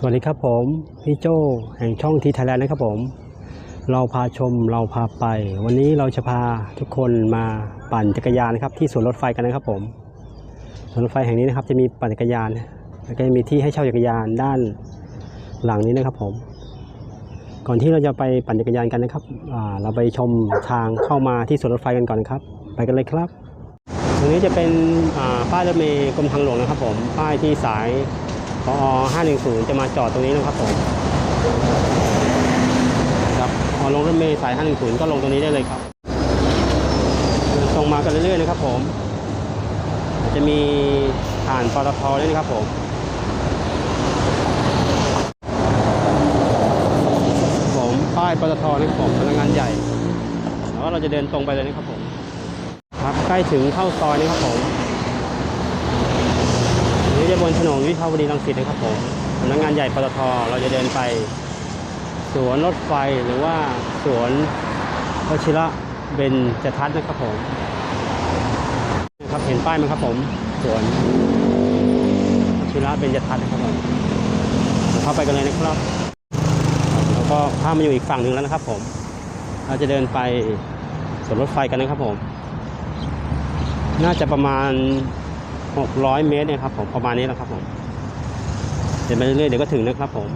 สวัสดีครับผมพี่โจแห่งช่องทีไทยแลนด์นะครับผม เราพาชมเราพาไป วันนี้เราจะพาทุกคนมาปั่นจักรยานนะครับ ที่สวนรถไฟกันนะครับผมสวนรถไฟแห่งนี้นะครับ จะมีปั่นจักรยานแล้วก็จะมีที่ให้เช่าจักรยานด้านหลังนี้นะครับผม ก่อนที่เราจะไปปั่นจักรยานกันนะครับเราไปชมทางเข้ามาที่สวนรถไฟกันก่อนนะครับ ไปกันเลยครับตรงนี้จะเป็นป้ายรถเมล์กรมทางหลวงนะครับผมป้ายที่สาย อ510 จะมาจอดตรงนี้นะครับผมครับพอลงรถเมล์สาย 510 ก็ลงตรงนี้ได้เลยครับเดินตรงมากันเรื่อยๆนะครับผม จะมีผ่านปตทด้วยนะครับผมผมป้ายปตทนะครับผมพนักงานใหญ่แล้วเราจะเดินตรงไปเลยนะครับผมครับใกล้ถึงเข้าซอยนี่ครับผม บนถนนวิภาวดีรังสิตนะครับผมสำนักงานใหญ่ปตทเราจะเดินไป สวนรถไฟหรือว่าสวนวชิระเบญจทัศน์นะครับผมนะครับเห็นป้ายไหมครับผมสวนวชิระเบญจทัศน์นะครับผมเราเข้าไปกันเลยนะครับแล้วก็ข้ามมาอยู่อีกฝั่งหนึ่งแล้วนะครับ ผม เราจะเดินไปสวนรถไฟกันนะครับผม น่าจะประมาณ 600 เมตรเนี่ยครับผมประมาณนี้แหละครับผมเดินไปเรื่อยๆเดี๋ยวก็ถึงนะครับผม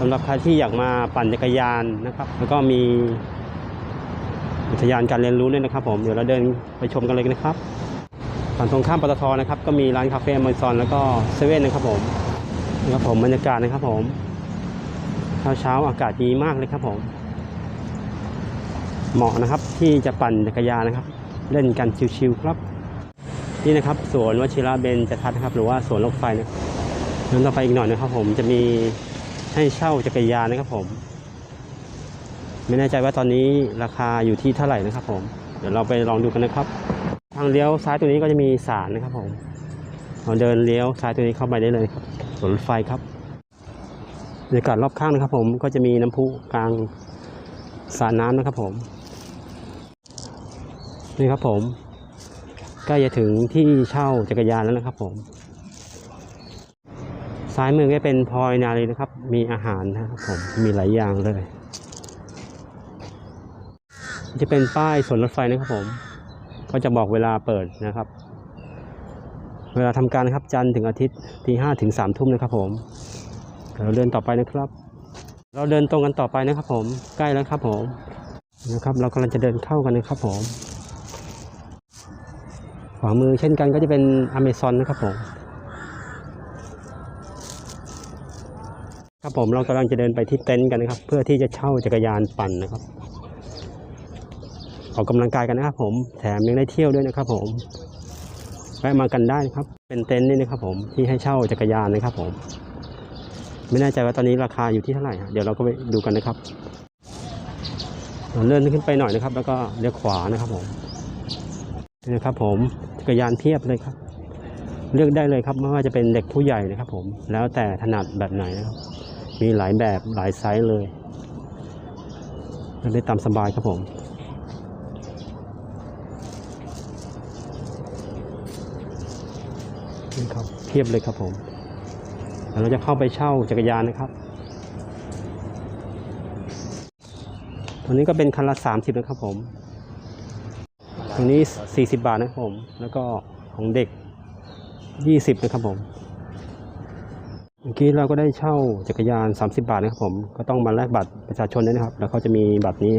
สำหรับใครที่อยากมาปั่นจักรยานนะครับ แล้วก็มีอุทยานการเรียนรู้ด้วยนะครับ ผมเดี๋ยวเราเดินไปชมกันเลยนะครับฝั่งตรงข้ามปตทนะครับ ก็มีร้านคาเฟ่มอเมซอนแล้วก็เซเว่นนะครับผมนี่ครับผมบรรยากาศนะครับผมเช้าเช้าอากาศดีมากเลยครับผม เหมาะนะครับที่จะปั่นจักรยานนะครับ เล่นกันชิวๆครับ นี่นะครับสวนวชิระเบญจทัศน์นะครับ หรือว่าสวนรถไฟนะครับเดินต่อไปอีกหน่อยนะครับ ผมจะมีให้เช่าจักรยานนะครับผม ไม่แน่ใจว่าตอนนี้ราคาอยู่ที่เท่าไหร่นะครับ ผม เดี๋ยวเราไปลองดูกันนะครับ ทางเลี้ยวซ้ายตรงนี้ก็จะมีศาลนะครับ ผมเราเดินเลี้ยวซ้ายตรงนี้เข้าไปได้เลยครับสวนรถไฟครับบรรยากาศรอบข้างนะครับ ผมก็จะมีน้ำพุกลางสระน้ำนะครับ ผม นี่ครับผม ใกล้จะถึงที่เช่าจักรยานแล้วนะครับผม ซ้ายมือก็เป็นพลอยนาลีนะครับ มีอาหารนะครับผม มีหลายอย่างเลย จะเป็นป้ายสวนรถไฟนะครับผม ก็จะบอกเวลาเปิดนะครับ เวลาทำการนะครับจันทร์ถึงอาทิตย์ตีห้าถึงสามทุ่มนะครับผม เราเดินต่อไปนะครับ เราเดินตรงกันต่อไปนะครับผม ใกล้แล้วครับผมนะครับ เรากำลังจะเดินเข้ากันนะครับผม ขวามือเช่นกันก็จะเป็นอเมซอนนะครับผมครับผมเรากำลังจะเดินไปที่เต็นท์กันนะครับ เพื่อที่จะเช่าจักรยานปั่นนะครับออกกำลังกายกันนะครับผมแถมยังได้เที่ยวด้วยนะครับผมแวะมากันได้นะครับ เป็นเต็นท์นี่นะครับผมที่ให้เช่าจักรยานนะครับ ผม ไม่แน่ใจว่าตอนนี้ราคาอยู่ที่เท่าไหร่เดี๋ยวเราก็ไปดูกันนะครับเราเลื่อนขึ้นไปหน่อยนะครับ แล้วก็เลี้ยวขวานะครับผม นะครับ ผมจักรยานเทียบเลยครับ เลือกได้เลยครับไม่ว่าจะเป็นเด็กผู้ใหญ่นะครับ ผมแล้วแต่ถนัดแบบไหนนะครับ มีหลายแบบหลายไซส์เลยเลือกได้ตามสบายครับผมนี่ครับเทียบเลยครับผมเดี๋ยวเราจะเข้าไปเช่าจักรยานนะครับตัวนี้ก็เป็นคันละสามสิบนะครับผม ตรงนี้สี่สิบาทนะครับผม แล้วก็ของเด็กยี่สิบนะครับผม เมื่อกี้เราก็ได้เช่าจักรยาน 30 บาทนะครับผม ก็ต้องมาแลกบัตรประชาชนด้วยนะครับ แล้วเขาจะมีบัตรนี้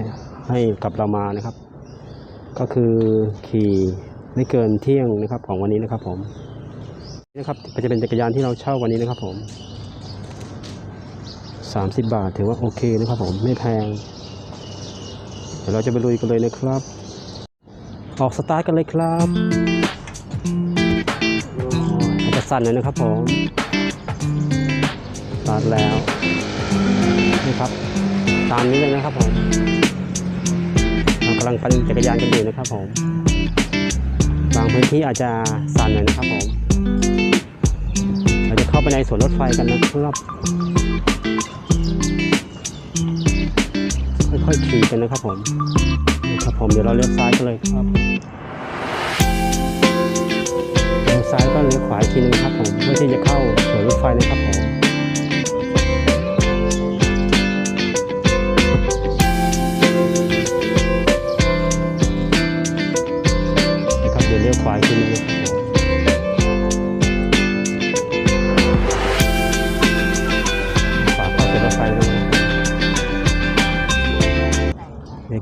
ให้กับเรามานะครับ ก็คือขี่ไม่เกินเที่ยงนะครับของวันนี้นะครับผมนี่นะครับจะเป็นจักรยานที่เราเช่าวันนี้นะครับผม 30 บาทถือว่าโอเคนะครับผมไม่แพง เดี๋ยวเราจะไปลุยกันเลยนะครับ ออกสตาร์ทกันเลยครับอาจจะสั่นหน่อยนะครับผมสตาร์ทแล้วนี่ครับ ตามนี้เลยนะครับผมเรากำลังปั่นจักรยานกันอยู่นะครับผมบางพื้นที่อาจจะสั่นหน่อยนะครับผมเราจะเข้าไปในสวนรถไฟกันนะครับค่อยๆขี่กันนะครับผม ผมเดี๋ยวเราเลี้ยวซ้ายกันเลยครับเลี้ยวซ้ายก็เลี้ยวขวาอีกทีนึงครับผมเพื่อที่จะเข้าสวนรถไฟนะครับผมนะครับเดี๋ยวเลี้ยวขวาอีกทีนึง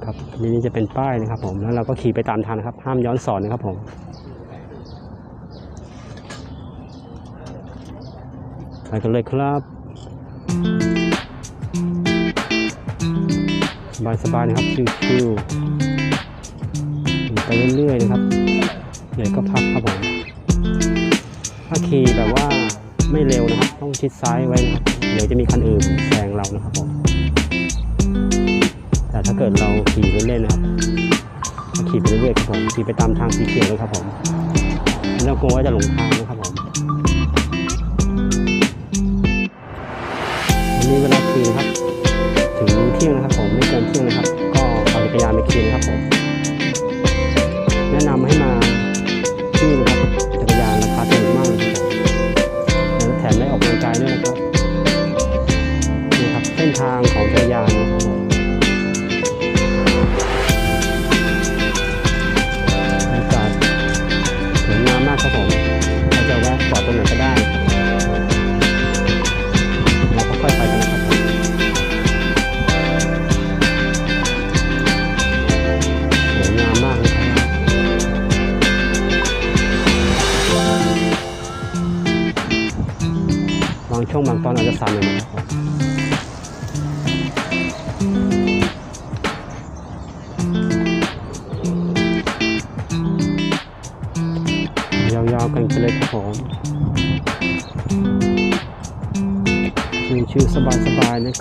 ครับนี่นี่จะเป็นป้ายนะครับ ผมแล้วเราก็ขี่ไปตามทางนะครับ ห้ามย้อนสอนนะครับผมไปกันเลยครับสบายสบายๆนะครับชิวๆไปเรื่อยๆนะครับเหนื่อยก็พักครับผมถ้าขี่แบบว่าไม่เร็วนะครับ ต้องชิดซ้ายไว้นะครับเดี๋ยวจะมีคันอื่นแซงเรานะครับผม แต่ถ้าเกิดเราขี่เล่นๆนะครับขี่ไปเรื่อยๆครับผมขี่ไปตามทางสีเขียวนะครับผมไม่ต้องกลัวว่าจะหลงทางนะครับผมวันนี้เวลาคืนครับ ถึงเที่ยงนะครับผมไม่เกินเที่ยงนะครับ ก็ปั่นจักรยานไปคืนนะครับผม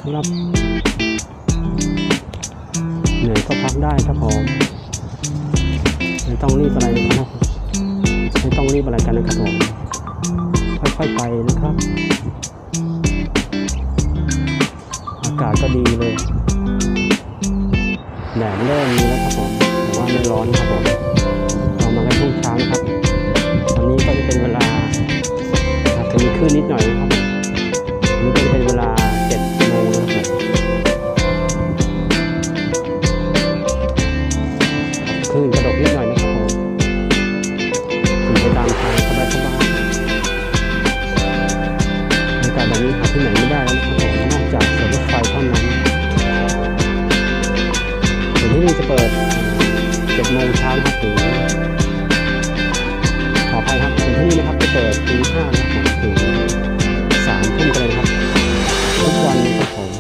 นะครับเหนื่อยก็พักได้ครับผมไม่ต้องรีบอะไรนะครับไม่ต้องรีบอะไรกันนะครับผมค่อยๆไปนะครับ อากาศก็ดีเลยแดดเริ่มมีแล้วครับผมแต่ว่าไม่ร้อนครับผมเรามากันช่วงเช้านะครับตอนนี้ก็จะเป็นเวลาอาจจะมีคลื่นนิดหน่อยนะครับ งเช้าครับถึงขออภัยครับส่วนที่นี่นะครับจะเปิดตีห้านะครับผมถึงสามทุ่มกันเลยนะครับ ทุกวันนะครับผม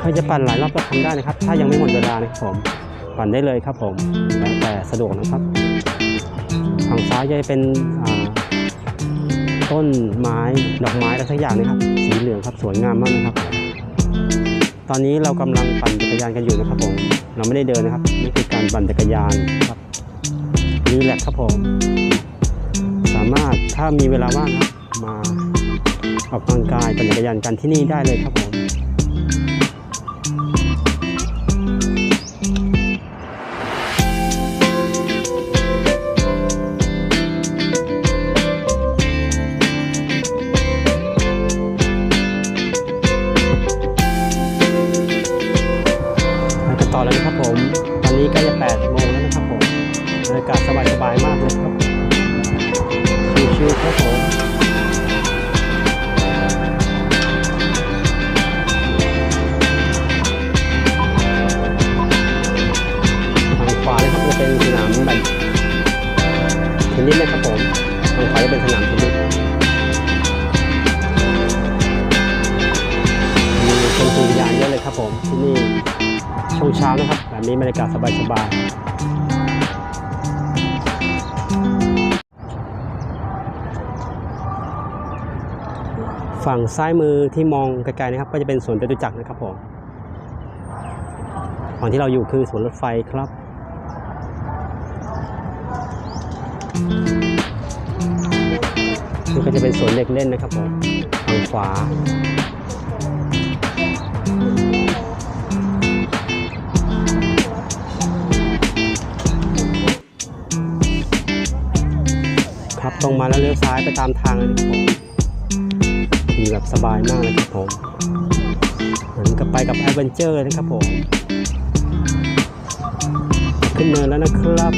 ใครจะปั่นหลายรอบก็ทำได้นะครับ ถ้ายังไม่หมดเวลานะครับผมปั่นได้เลยครับผมแล้วแต่สะดวกนะครับฝั่งซ้ายจะเป็นต้นไม้ดอกไม้อะไรสักอย่างนะครับ สีเหลืองครับสวยงามมากนะครับ ตอนนี้เรากำลังปั่นจักรยานกันอยู่นะครับผมเราไม่ได้เดินนะครับนี่คือการปั่นจักรยานครับรีแลกครับผมสามารถถ้ามีเวลาว่างครับมาออกกำลังกายปั่นจักรยานกันที่นี่ได้เลยครับผม ชิวๆครับผมทางขวานะครับจะเป็นสนามแบดเทนนิสนะครับผมทางขวาจะเป็นสนามเทนนิสมีคนขี่จักรยานเยอะเลยครับผมที่นี่ช่วงเช้านะครับแบบนี้บรรยากาศสบายๆ ฝั่งซ้ายมือที่มองไกลๆนะครับ ก็จะเป็นสวนจตุจักรนะครับผมฝั่งที่เราอยู่คือสวนรถไฟครับนี่ก็จะเป็นสวนเด็กเล่นนะครับผมทางขวาครับตรงมาแล้วเลี้ยวซ้ายไปตามทางเลยนะครับผม ขี่แบบสบายมากเลยครับผมเหมือนกับไปกับแอดเวนเจอร์เลยนะครับผม ขึ้นเนินแล้วนะครับ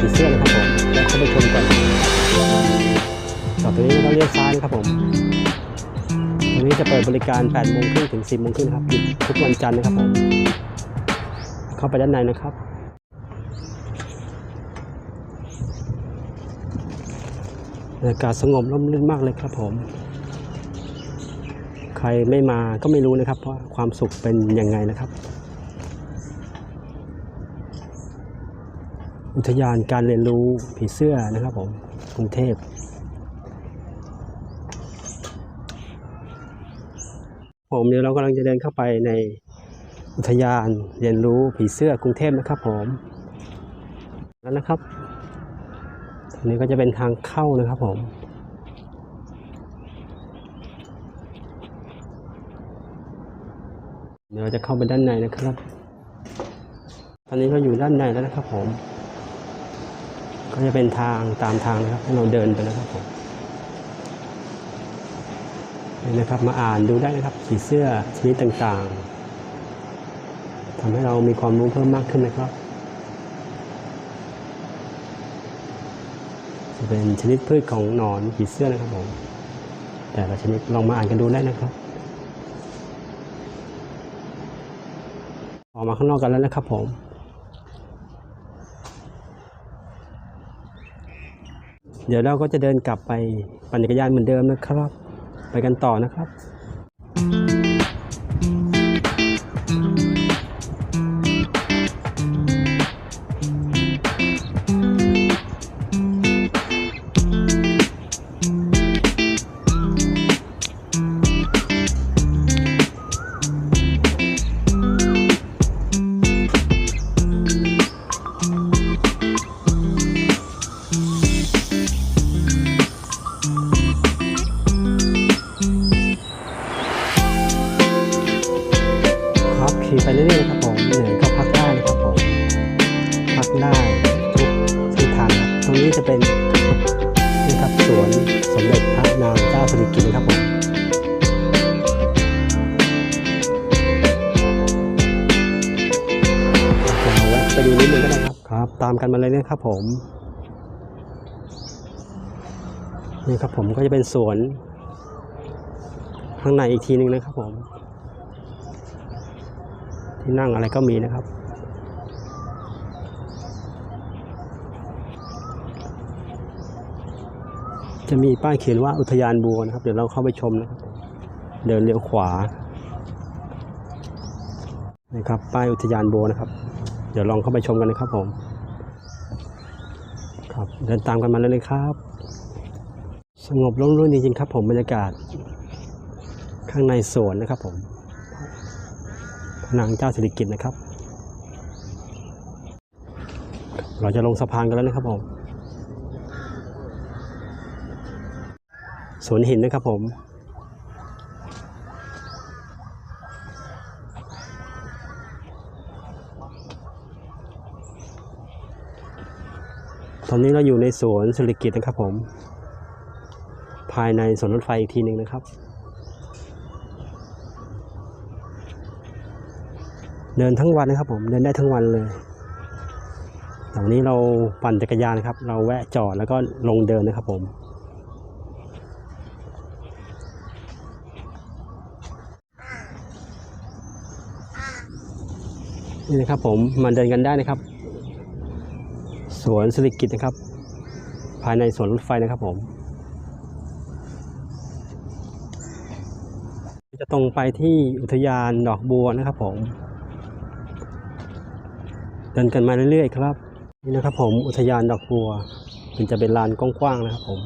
ผีเสื้อนะครับผมแวเข้าไปชมกันต่อตรงนี้เราเลี้ยวซ้ายนะครับผมตรงนี้จะเปิดบริการ8โมงครึ่งถึง10โมงครึ่งครับหยุดทุกวันจันทร์นะครับผมเข้าไปด้านในนะครับบรรยากาศสงบร่มรื่นมากเลยครับผม ใครไม่มาก็ไม่รู้นะครับว่าความสุขเป็นยังไงนะครับ อุทยานการเรียนรู้ผีเสื้อนะครับผมกรุงเทพ ผมเดี๋ยวเรากำลังจะเดินเข้าไปในอุทยานเรียนรู้ผีเสื้อกรุงเทพนะครับผมแล้วนะครับตรงนี้ก็จะเป็นทางเข้านะครับผมเดี๋ยวเราจะเข้าไปด้านในนะครับ ตอนนี้เราอยู่ด้านในแล้วนะครับผม ก็จะเป็นทางตามทางนะครับให้เราเดินไปนะครับผมนี่นะครับมาอ่านดูได้นะครับสีเสื้อชนิดต่างๆทำให้เรามีความรู้เพิ่มมากขึ้นนะครับ จะเป็นชนิดพืชของหนอนผีเสื้อนะครับผมแต่ละชนิดลองมาอ่านกันดูได้นะครับออกมาข้างนอกกันแล้วนะครับผม เดี๋ยวเราก็จะเดินกลับไปปั่นจักรยานเหมือนเดิมนะครับ ไปกันต่อนะครับ ไปดูนิดนึงก็ได้ครับครับ ตามกันมาเลยนะครับผมนี่ครับผมก็จะเป็นสวนข้างในอีกทีหนึงนะครับผม ที่นั่งอะไรก็มีนะครับจะมีป้ายเขียนว่าอุทยานบัวนะครับ เดี๋ยวเราเข้าไปชมนะครับ เดินเลี้ยวขวานะครับป้ายอุทยานบัวนะครับ ดี๋ยวลองเข้าไปชมกันนะครับผม ครับเดินตามกันมาเลยเลยครับ สงบร่มรื่นจริงๆครับ ผมบรรยากาศ ข้างในสวนนะครับผมพนางเจ้าสิริกิตนะครับ เราจะลงสะพานกันแล้วนะครับผมสวนหินนะครับผม อนนี้เราอยู่ในสวนสิริกิตนะครับผม ภายในสวนรถไฟอีกทีหนึ่งนะครับ เดินทั้งวันนะครับผม เดินได้ทั้งวันเลยแต่วันนี้เราปั่นจักรยานครับ เราแวะจอดแล้วก็ลงเดินนะครับผมนี่นะครับผมมาเดินกันได้นะครับ สวนสิริกิตนะครับ ภายในสวนรถไฟนะครับผม จะตรงไปที่อุทยานดอกบัวนะครับผม เดินกันมาเรื่อยๆครับ นี่นะครับผมอุทยานดอกบัวมันจะเป็นลานกว้างๆนะครับผม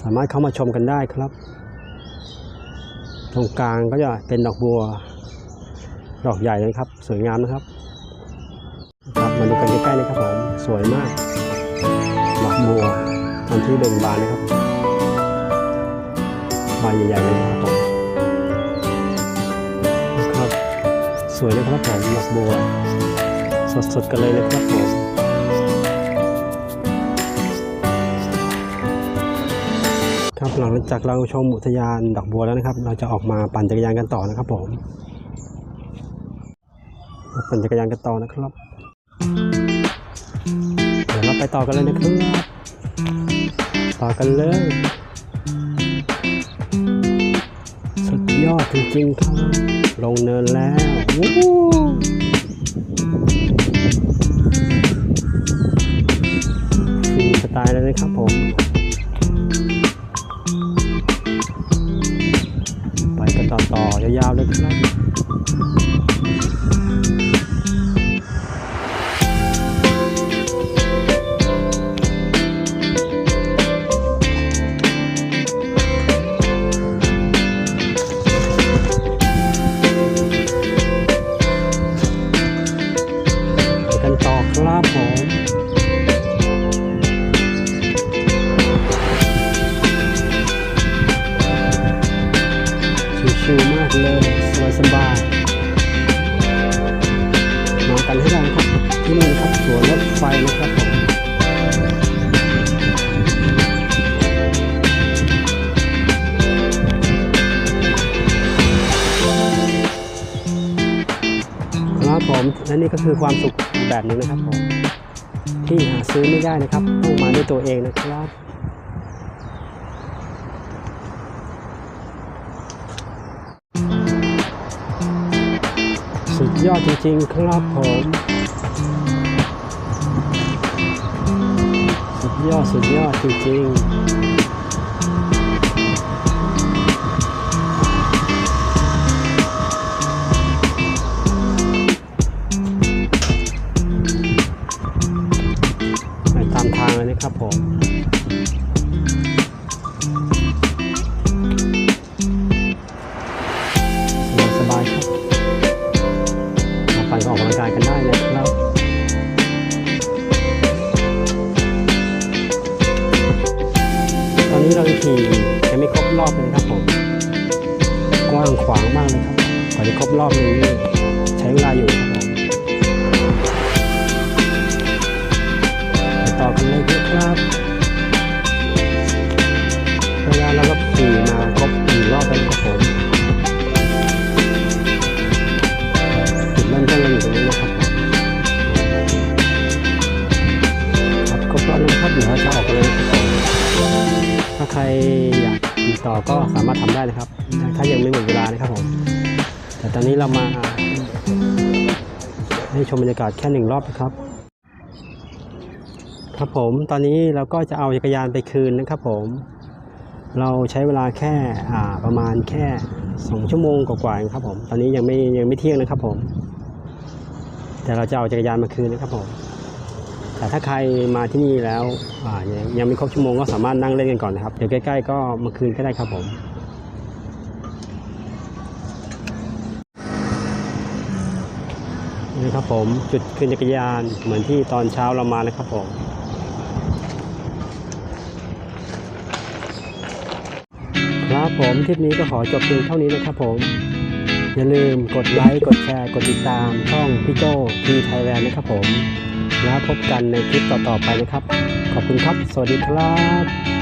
สามารถเข้ามาชมกันได้ครับ ตรงกลางก็จะเป็นดอกบัว ดอกใหญ่เลยครับ สวยงามนะครับ มาดูกันใกล้ๆนะครับผมสวยมากดอกบัวตอนที่เบ่งบานนะครับใบใหญ่ๆเลยนะครับผมครับสวยนะครับผมดอกบัว สดๆกันเลยนะครับผมครับหลังจากเราชมอุทยานดอกบัวแล้วนะครับ เราจะออกมาปั่นจักรยานกันต่อนะครับผมปั่นจักรยานกันต่อนะครับ ไปต่อกันเลยนะครับ ต่อกันเลย สุดยอดจริงๆครับ ลงเนินแล้ววู้ฮู้ฟรีสไตล์เลยนะครับผม ไปกันต่อต่อยาวๆเลยครับ ผมและนี่ก็คือความสุขแบบหนึ่งนะครับผมที่หาซื้อไม่ได้นะครับต้องมาด้วยตัวเองนะครับ สุดยอดจริงๆครับผม สุดยอดสุดยอดจริงๆ ครับผมสบายครับมาปั่นก็ออกกำลังกายกันได้นะครับตอนนี้เราขี่ยังไม่ครบรอบเลยครับผม กว้างขวางมากเลยครับกว่าจะครบรอบนึ มบรรยากาศแค่หนึ่งรอบนะครับ ครับผมตอนนี้เราก็จะเอาจักรยานไปคืนนะครับผม เราใช้เวลาแค่อ่าประมาณแค่สองชั่วโมงกว่าๆครับผมตอนนี้ยังไม่ยังไม่เที่ยงนะครับผม แต่เราจะเอาจักรยานมาคืนนะครับผมแต่ถ้าใครมาที่นี่แล้วอ่ายังยังไม่ครบชั่วโมงก็สามารถนั่งเล่นกันก่อนนะครับเดี๋ยวใกล้ ๆ ก็มาคืนก็ได้ครับผม นี่ครับผมจุดคืนจักรยานเหมือนที่ตอนเช้าเรามานะครับผมครับผมทริปนี้ก็ขอจบเพียงเท่านี้นะครับผม อย่าลืมกดไลค์กดแชร์กดติดตามช่องพี่โจทีไทยแลนด์นะครับผม แล้วพบกันในคลิปต่อๆไปนะครับ ขอบคุณครับ สวัสดีครับ